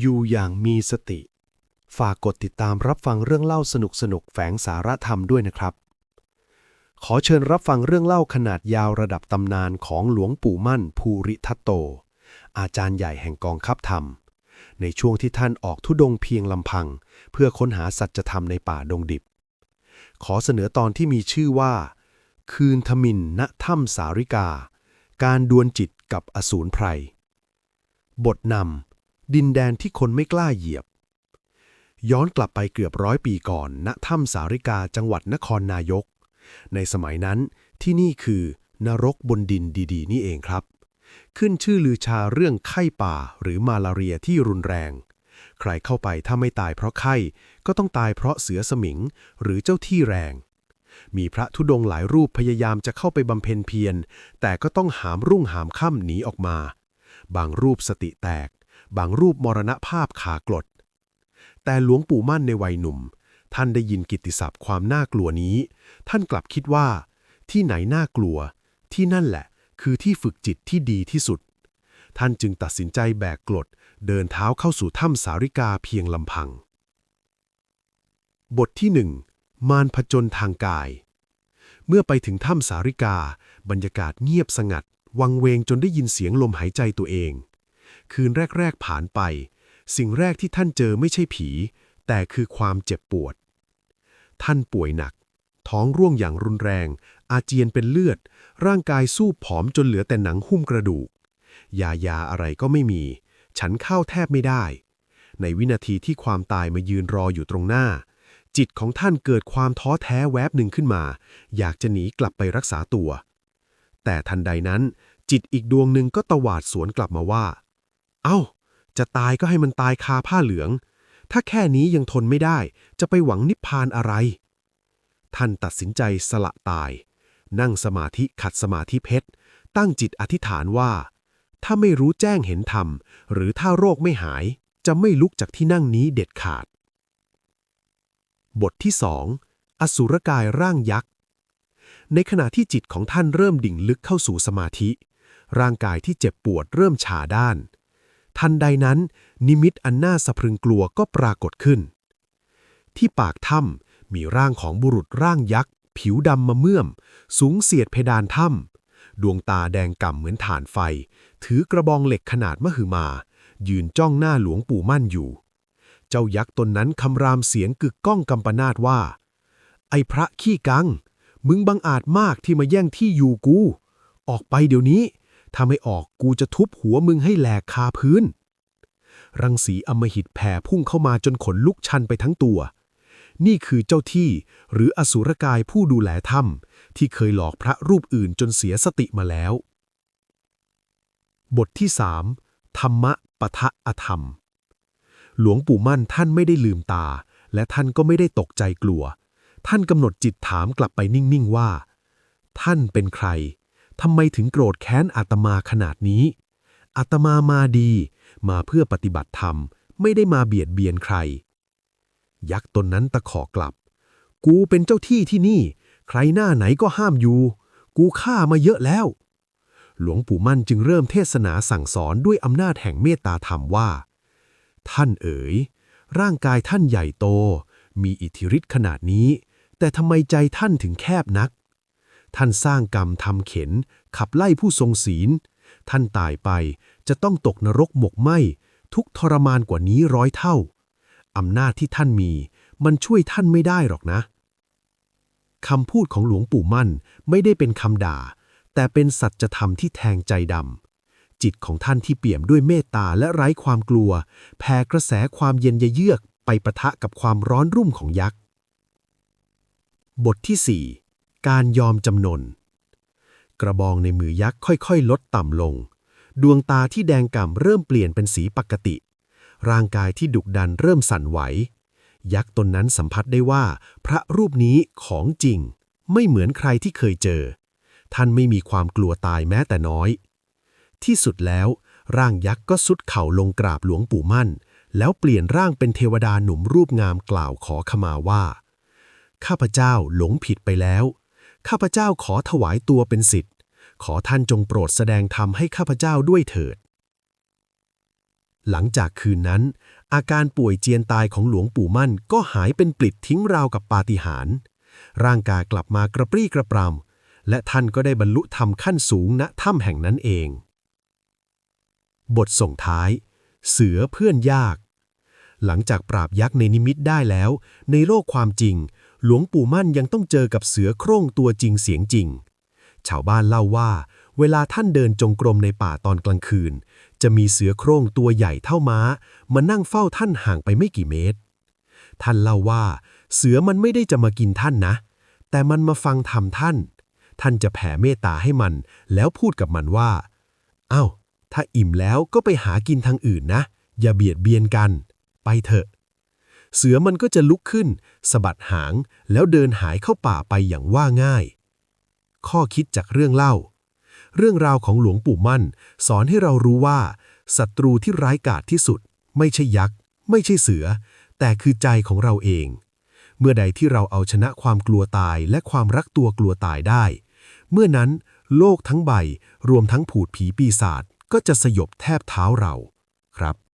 อยู่อย่างมีสติ ฝากกดติดตามรับฟังเรื่องเล่าสนุกๆแฝงสาระธรรมด้วยนะครับ ขอเชิญรับฟังเรื่องเล่าขนาดยาวระดับตำนานของหลวงปู่มั่นภูริทัตโต อาจารย์ใหญ่แห่งกองคับธรรม ในช่วงที่ท่านออกทุดงเพียงลำพัง เพื่อค้นหาสัจธรรมในป่าดงดิบ ขอเสนอตอนที่มีชื่อว่า คืนทมินณถ้ำสาริกา การดวลจิตกับอสูรไพรบทนำ ดินแดนที่คนไม่กล้าเหยียบ ย้อนกลับไปเกือบร้อยปีก่อน ณถ้ำสาริกาจังหวัดนครนายก ในสมัยนั้นที่นี่คือนรกบนดินดีๆ นี่เองครับ ขึ้นชื่อลือชาเรื่องไข้ป่าหรือมาลาเรียที่รุนแรง ใครเข้าไปถ้าไม่ตายเพราะไข้ ก็ต้องตายเพราะเสือสมิง หรือเจ้าที่แรง มีพระธุดงค์หลายรูปพยายามจะเข้าไปบำเพ็ญเพียร แต่ก็ต้องหามรุ่งหามค่ำหนีออกมา บางรูปสติแตก บางรูปมรณภาพขากลด แต่หลวงปู่มั่นในวัยหนุ่ม ท่านได้ยินกิตติศัพท์ความน่ากลัวนี้ ท่านกลับคิดว่า ที่ไหนน่ากลัว ที่นั่นแหละ คือที่ฝึกจิตที่ดีที่สุด ท่านจึงตัดสินใจแบกกลด เดินเท้าเข้าสู่ถ้ำสาริกาเพียงลำพัง บทที่หนึ่งมารผจญทางกาย เมื่อไปถึงถ้ำสาริกา บรรยากาศเงียบสงัด วังเวงจนได้ยินเสียงลมหายใจตัวเอง คืนแรก ๆ ผ่านไป สิ่งแรกที่ท่านเจอไม่ใช่ผี แต่คือความเจ็บปวด ท่านป่วยหนัก ท้องร่วงอย่างรุนแรง อาเจียนเป็นเลือด ร่างกายสู้ผอมจนเหลือแต่หนังหุ้มกระดูก ยายาอะไรก็ไม่มี ฉันข้าวแทบไม่ได้ ในวินาทีที่ความตายมายืนรออยู่ตรงหน้า จิตของท่านเกิดความท้อแท้แวบหนึ่งขึ้นมา อยากจะหนีกลับไปรักษาตัว แต่ทันใดนั้นจิตอีกดวงหนึ่งก็ตวาดสวนกลับมาว่า เอ้า จะตายก็ให้มันตายคาผ้าเหลือง ถ้าแค่นี้ยังทนไม่ได้ จะไปหวังนิพพานอะไร ท่านตัดสินใจสละตาย นั่งสมาธิขัดสมาธิเพชร ตั้งจิตอธิษฐานว่า ถ้าไม่รู้แจ้งเห็นธรรม หรือถ้าโรคไม่หาย จะไม่ลุกจากที่นั่งนี้เด็ดขาด บทที่สองอสุรกายร่างยักษ์ ในขณะที่จิตของท่านเริ่มดิ่งลึกเข้าสู่สมาธิ ร่างกายที่เจ็บปวดเริ่มชาด้าน ทันใดนั้น นิมิตอันน่าสะพรึงกลัวก็ปรากฏขึ้น ที่ปากถ้ำมีร่างของบุรุษร่างยักษ์ ผิวดำมาเมื่อม สูงเสียดเพดานถ้ำดวงตาแดงก่ำเหมือนถ่านไฟ ถือกระบองเหล็กขนาดมหึมา ยืนจ้องหน้าหลวงปู่มั่นอยู่ เจ้ายักษ์ตนนั้นคำรามเสียงกึกก้องกำปนาตว่า ไอ้พระขี้กัง มึงบังอาจมากที่มาแย่งที่อยู่กู ออกไปเดี๋ยวนี้ ถ้าไม่ออกกูจะทุบหัวมึงให้แหลกคาพื้น รังสีอมหิตแผ่พุ่งเข้ามาจนขนลุกชันไปทั้งตัว นี่คือเจ้าที่หรืออสุรกายผู้ดูแลถ้ำที่เคยหลอกพระรูปอื่นจนเสียสติมาแล้ว บทที่สามธรรมะปะทะอธรรม หลวงปู่มั่นท่านไม่ได้ลืมตา และท่านก็ไม่ได้ตกใจกลัว ท่านกำหนดจิตถามกลับไปนิ่ง ๆ ว่า ท่านเป็นใคร ทำไมถึงโกรธแค้นอาตมาขนาดนี้ อาตมามาดี มาเพื่อปฏิบัติธรรม ไม่ได้มาเบียดเบียนใคร ยักษ์ตนนั้นตะขอกลับ กูเป็นเจ้าที่ที่นี่ ใครหน้าไหนก็ห้ามอยู่ กูฆ่ามาเยอะแล้ว หลวงปู่มั่นจึงเริ่มเทศนาสั่งสอนด้วยอำนาจแห่งเมตตาธรรมว่า ท่านเอ๋ย ร่างกายท่านใหญ่โต มีอิทธิฤทธิ์ขนาดนี้ แต่ทำไมใจท่านถึงแคบนัก ท่านสร้างกรรมทำเข็น ขับไล่ผู้ทรงศีล ท่านตายไปจะต้องตกนรกหมกไหมทุกทรมานกว่านี้ร้อยเท่า อำนาจที่ท่านมี มันช่วยท่านไม่ได้หรอกนะคำพูดของหลวงปู่มั่นไม่ได้เป็นคำด่า แต่เป็นสัจธรรมที่แทงใจดำจิตของท่านที่เปี่ยมด้วยเมตตาและไร้ความกลัว แผ่กระแสความเย็นเยือกไปประทะกับความร้อนรุ่มของยักษ์ บทที่ 4 การยอมจำนน กระบองในมือยักษ์ค่อยๆ ลดต่ำลง ดวงตาที่แดงก่ำเริ่มเปลี่ยนเป็นสีปกติ ร่างกายที่ดุกดันเริ่มสั่นไหว ยักษ์ตนนั้นสัมผัสได้ว่า พระรูปนี้ของจริง ไม่เหมือนใครที่เคยเจอ ท่านไม่มีความกลัวตายแม้แต่น้อย ที่สุดแล้ว ร่างยักษ์ก็สุดเข่าลงกราบหลวงปู่มั่น แล้วเปลี่ยนร่างเป็นเทวดาหนุ่มรูปงามกล่าวขอขมาว่าข้าพเจ้าหลงผิดไปแล้ว ข้าพเจ้าขอถวายตัวเป็นสิทธิ์ ขอท่านจงโปรดแสดงธรรมให้ข้าพเจ้าด้วยเถิด หลังจากคืนนั้น อาการป่วยเจียนตายของหลวงปู่มั่นก็หายเป็นปลิดทิ้งราวกับปาฏิหาริย์ร่างกายกลับมากระปรี้กระปรำและท่านก็ได้บรรลุธรรมขั้นสูงณถ้ำแห่งนั้นเอง บทส่งท้าย เสือเพื่อนยาก หลังจากปราบยักษ์ในนิมิตได้แล้ว ในโลกความจริง หลวงปู่มั่นยังต้องเจอกับเสือโคร่งตัวจริงเสียงจริง ชาวบ้านเล่าว่า เวลาท่านเดินจงกรมในป่าตอนกลางคืน จะมีเสือโคร่งตัวใหญ่เท่าม้า มานั่งเฝ้าท่านห่างไปไม่กี่เมตร ท่านเล่าว่า เสือมันไม่ได้จะมากินท่านนะ แต่มันมาฟังธรรมท่าน ท่านจะแผ่เมตตาให้มัน แล้วพูดกับมันว่า เอ้า ถ้าอิ่มแล้วก็ไปหากินทางอื่นนะ อย่าเบียดเบียนกัน ไปเถอะ เสือมันก็จะลุกขึ้นสะบัดหางแล้วเดินหายเข้าป่าไปอย่างว่าง่าย ข้อคิดจากเรื่องเล่า เรื่องราวของหลวงปู่มั่น สอนให้เรารู้ว่าศัตรูที่ร้ายกาจที่สุด ไม่ใช่ยักษ์ ไม่ใช่เสือ แต่คือใจของเราเอง เมื่อใดที่เราเอาชนะความกลัวตายและความรักตัวกลัวตายได้ เมื่อนั้นโลกทั้งใบรวมทั้งผูดผีปีศาจก็จะสยบแทบเท้าเราครับ